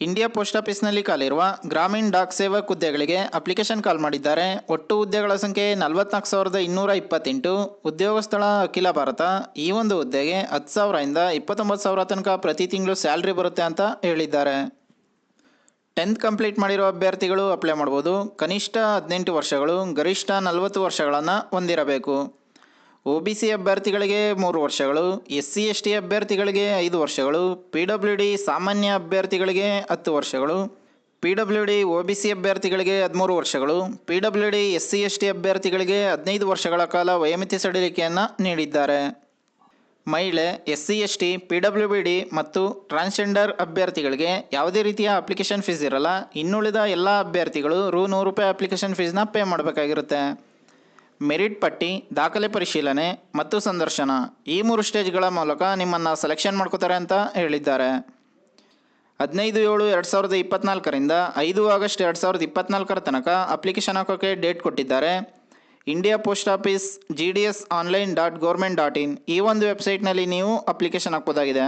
India post ಆಫೀಸ್ನಲ್ಲಿ ಕಾಲಿರುವ ಗ್ರಾಮೀಣ dock Sevak ಹುದ್ದೆಗಳಿಗೆ ಅಪ್ಲಿಕೇಶನ್ ಕಾಲ್ ಮಾಡಿದ್ದಾರೆ. ಒಟ್ಟು ಹುದ್ದೆಗಳ ಸಂಖ್ಯೆ ನಲವತ್ನಾಲ್ಕು ಸಾವಿರದ ಇನ್ನೂರ ಇಪ್ಪತ್ತೆಂಟು. ಉದ್ಯೋಗ ಸ್ಥಳ ಅಖಿಲ ಭಾರತ. ಈ ಒಂದು ಹುದ್ದೆಗೆ ಹತ್ತು ಸಾವಿರದಿಂದ ಇಪ್ಪತ್ತೊಂಬತ್ತು ಸಾವಿರ ತನಕ ಪ್ರತಿ ತಿಂಗಳು ಸ್ಯಾಲ್ರಿ ಬರುತ್ತೆ ಅಂತ ಹೇಳಿದ್ದಾರೆ. ಟೆಂತ್ ಕಂಪ್ಲೀಟ್ ಮಾಡಿರೋ ಅಭ್ಯರ್ಥಿಗಳು ಅಪ್ಲೈ ಮಾಡ್ಬೋದು. ಕನಿಷ್ಠ ಹದಿನೆಂಟು ವರ್ಷಗಳು, ಗರಿಷ್ಠ ನಲವತ್ತು ವರ್ಷಗಳನ್ನು ಹೊಂದಿರಬೇಕು. ಒ ಬಿ ಸಿ ಅಭ್ಯರ್ಥಿಗಳಿಗೆ ಮೂರು ವರ್ಷಗಳು, ಎಸ್ ಸಿ, ಎಸ್ ಟಿ ಅಭ್ಯರ್ಥಿಗಳಿಗೆ ಐದು ವರ್ಷಗಳು, ಪಿ ಡಬ್ಲ್ಯೂ ಡಿ ಸಾಮಾನ್ಯ ಅಭ್ಯರ್ಥಿಗಳಿಗೆ ಹತ್ತು ವರ್ಷಗಳು, P W D O B C ಅಭ್ಯರ್ಥಿಗಳಿಗೆ ಹದಿಮೂರು ವರ್ಷಗಳು, P W D, S C, S T ಅಭ್ಯರ್ಥಿಗಳಿಗೆ ಹದಿನೈದು ವರ್ಷಗಳ ಕಾಲ ವಯೋಮಿತಿ ಸಡಿಲಿಕೆಯನ್ನು ನೀಡಿದ್ದಾರೆ. ಮಹಿಳೆ, S C, S T, P W B D ಮತ್ತು ಟ್ರಾನ್ಸ್ಜೆಂಡರ್ ಅಭ್ಯರ್ಥಿಗಳಿಗೆ ಯಾವುದೇ ರೀತಿಯ ಅಪ್ಲಿಕೇಶನ್ ಫೀಸ್ ಇರಲ್ಲ. ಇನ್ನುಳಿದ ಎಲ್ಲ ಅಭ್ಯರ್ಥಿಗಳು ರು ನೂರು ರೂಪಾಯಿ ಅಪ್ಲಿಕೇಶನ್ ಫೀಸ್ನ ಪೇ ಮಾಡಬೇಕಾಗಿರುತ್ತೆ. ಮೆರಿಟ್ ಪಟ್ಟಿ, ದಾಖಲೆ ಪರಿಶೀಲನೆ ಮತ್ತು ಸಂದರ್ಶನ. ಈ ಮೂರು ಸ್ಟೇಜ್ಗಳ ಮೂಲಕ ನಿಮ್ಮನ್ನು ಸೆಲೆಕ್ಷನ್ ಮಾಡ್ಕೋತಾರೆ ಅಂತ ಹೇಳಿದ್ದಾರೆ. ಹದಿನೈದು ಏಳು ಎರಡು ಸಾವಿರದ ಇಪ್ಪತ್ನಾಲ್ಕರಿಂದ ಐದು ಆಗಸ್ಟ್ ಎರಡು ಸಾವಿರದ ಇಪ್ಪತ್ನಾಲ್ಕರ ತನಕ ಅಪ್ಲಿಕೇಶನ್ ಹಾಕೋಕ್ಕೆ ಡೇಟ್ ಕೊಟ್ಟಿದ್ದಾರೆ. India post office G D S online dot government dot in ಈ ಒಂದು ವೆಬ್ಸೈಟ್ನಲ್ಲಿ ನೀವು ಅಪ್ಲಿಕೇಶನ್ ಹಾಕ್ಬೋದಾಗಿದೆ.